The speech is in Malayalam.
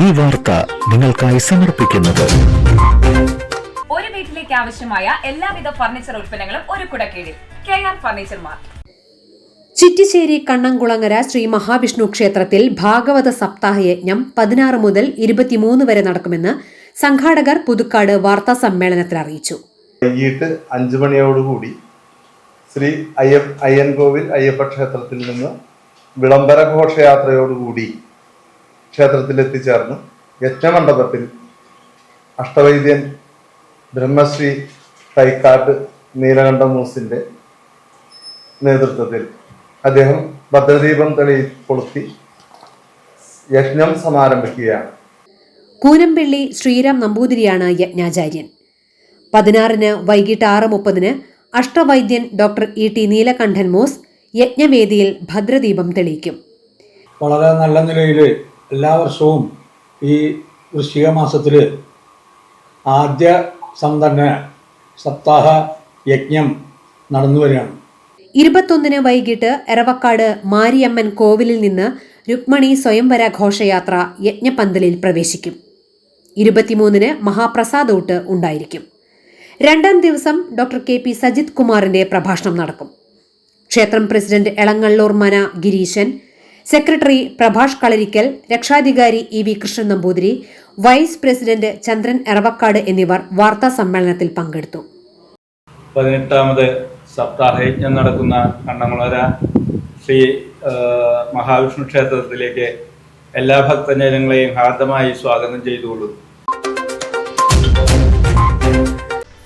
ഈ വാർത്ത നിങ്ങൾക്കായി സമർപ്പിക്കുന്നത്. ഒരു വീട്ടിലേക്ക് ആവശ്യമായ എല്ലാവിധ ഫർണിച്ചർ ഉൽപ്പന്നങ്ങളും ഒരു കുടക്കീഴിൽ. K R furniture mart Chittissery Kannamkulangara Sree Mahavishnu ക്ഷേത്രത്തിൽ ഭാഗവത സപ്താഹ യജ്ഞം പതിനാറ് മുതൽ ഇരുപത്തിമൂന്ന് വരെ നടക്കുമെന്ന് സംഘാടകർ പുതുക്കാട് വാർത്താ സമ്മേളനത്തിൽ അറിയിച്ചു. വൈകിട്ട് അഞ്ചു മണിയോടുകൂടി ശ്രീ അയ്യ അയ്യൻകോവിൽ അയ്യപ്പ ക്ഷേത്രത്തിൽ നിന്ന് വിളംബര ഘോഷയാത്രയോടുകൂടി ക്ഷേത്രത്തിൽ എത്തിച്ചേർന്നു യജ്ഞമണ്ഡപത്തിൽ അഷ്ടവൈദ്യൻ ബ്രഹ്മശ്രീ തൈക്കാട്ട് നീലകണ്ഠ മൂസിന്റെ നേതൃത്വത്തിൽ അദ്ദേഹം ഭദ്രദീപം തെളി കൊളുത്തി യജ്ഞം സമാരംഭിക്കുകയാണ്. കൂനമ്പിള്ളി ശ്രീരാം നമ്പൂതിരിയാണ് യജ്ഞാചാര്യൻ. പതിനാറിന് വൈകിട്ട് ആറ് മുപ്പതിന് അഷ്ടവൈദ്യൻ doctor E T Neelakantan Mooss യജ്ഞവേദിയിൽ ഭദ്രദീപം തെളിയിക്കും. വളരെ നല്ല നിലയിൽ എല്ലാ വർഷവും ഈ വൃശ്ചിക മാസത്തിൽ ആദ്യ സന്തന സപ്താഹ യജ്ഞം നടന്നു വരികയാണ്. ഇരുപത്തൊന്നിന് വൈകിട്ട് എറവക്കാട് മാരിയമ്മൻ കോവിലിൽ നിന്ന് രുക്മണി സ്വയംവര ഘോഷയാത്ര യജ്ഞപന്തലിൽ പ്രവേശിക്കും. ഇരുപത്തിമൂന്നിന് മഹാപ്രസാദൂട്ട് ഉണ്ടായിരിക്കും. രണ്ടാം ദിവസം ഡോക്ടർ കെ പി സജിത് കുമാറിന്റെ പ്രഭാഷണം നടക്കും. ക്ഷേത്രം പ്രസിഡന്റ് എളങ്ങള്ളൂർ മന ഗിരീശൻ സെക്രട്ടറി പ്രഭാഷ് കളരിക്കൽ രക്ഷാധികാരി E V Krishnan Namboothiri vice president Chandran Eravakkad എന്നിവർ വാർത്താ സമ്മേളനത്തിൽ പങ്കെടുത്തു. പതിനെട്ടാമത് സപ്താഹയജ്ഞം നടക്കുന്ന കണ്ണമുളര ശ്രീ മഹാവിഷ്ണു ക്ഷേത്രത്തിലേക്ക് എല്ലാ ഭക്തജനങ്ങളെയും ഹാർദമായി സ്വാഗതം ചെയ്തുകൊള്ളുന്നു.